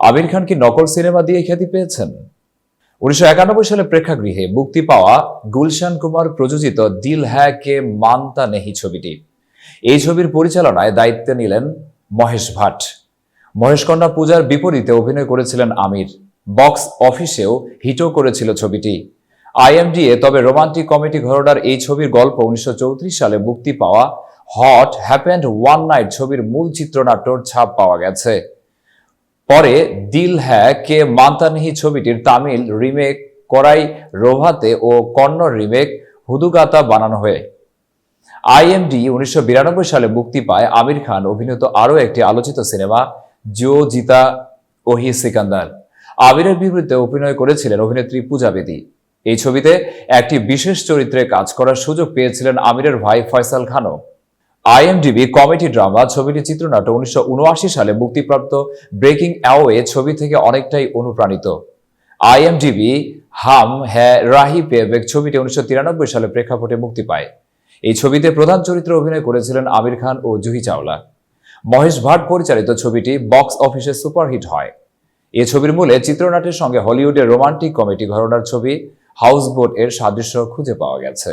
আমির খান কি নকল সিনেমা দিয়ে খ্যাতি পেয়েছেন? উনিশশো একানব্বই সালে প্রেক্ষাগৃহে মুক্তি পাওয়া গুলশান কুমার প্রযোজিত দিল হ্যাঁ কে মানতা নেহি ছবিটি। এই ছবির পরিচালনায় দায়িত্ব নিলেন মহেশ ভাট। মহেশকন্যা পূজার বিপরীতে অভিনয় করেছিলেন আমির। বক্স অফিসেও হিটও করেছিল ছবিটি। আইএমডিএ, তবে রোমান্টিক কমেডি ঘরনার এই ছবির গল্প উনিশশো চৌত্রিশ সালে মুক্তি পাওয়া হট হ্যাপেন্ড ওয়ান নাইট ছবির মূল চিত্রনাট্যর ছাপ পাওয়া গেছে। পরে দিল হ্যাঁ কে মান্তানিহি ছবিটির তামিল রিমেক করাই রোভাতে ও কন্নড় রিমেক হুদুগাতা বানানো হয়ে। আইএমডি উনিশশো বিরানব্বই সালে মুক্তি পায় আমির খান, অভিনীত আরও একটি আলোচিত সিনেমা, জো জিতা ওহি সিকান্দার। আমিরের বিপরীতে অভিনয় করেছিলেন অভিনেত্রী পূজা বেদী। এই ছবিতে একটি বিশেষ চরিত্রে কাজ করার সুযোগ পেয়েছিলেন আমিরের ভাই ফয়সাল খানও। আইএমডিবি কমেডি ড্রামা ছবিটি চিত্রনাট্য উনিশশো উনআশি সালে মুক্তিপ্রাপ্ত ব্রেকিং অ্যাওয়ে ছবি থেকে অনেকটাই অনুপ্রাণিত। আইএমডিবি হাম হ্যাঁ রাহি পেবেক ছবিটি উনিশশো তিরানব্বই সালে প্রেক্ষাপটে মুক্তি পায়। এই ছবিতে প্রধান চরিত্রে অভিনয় করেছিলেন আমির খান ও জুহি চাওলা। মহেশ ভাট পরিচালিত ছবিটি বক্স অফিসে সুপারহিট হয়। এ ছবির মূলে চিত্রনাট্যের সঙ্গে হলিউডের রোমান্টিক কমেডি ঘরনার ছবি হাউসবোট এর সাদৃশ্য খুঁজে পাওয়া গেছে।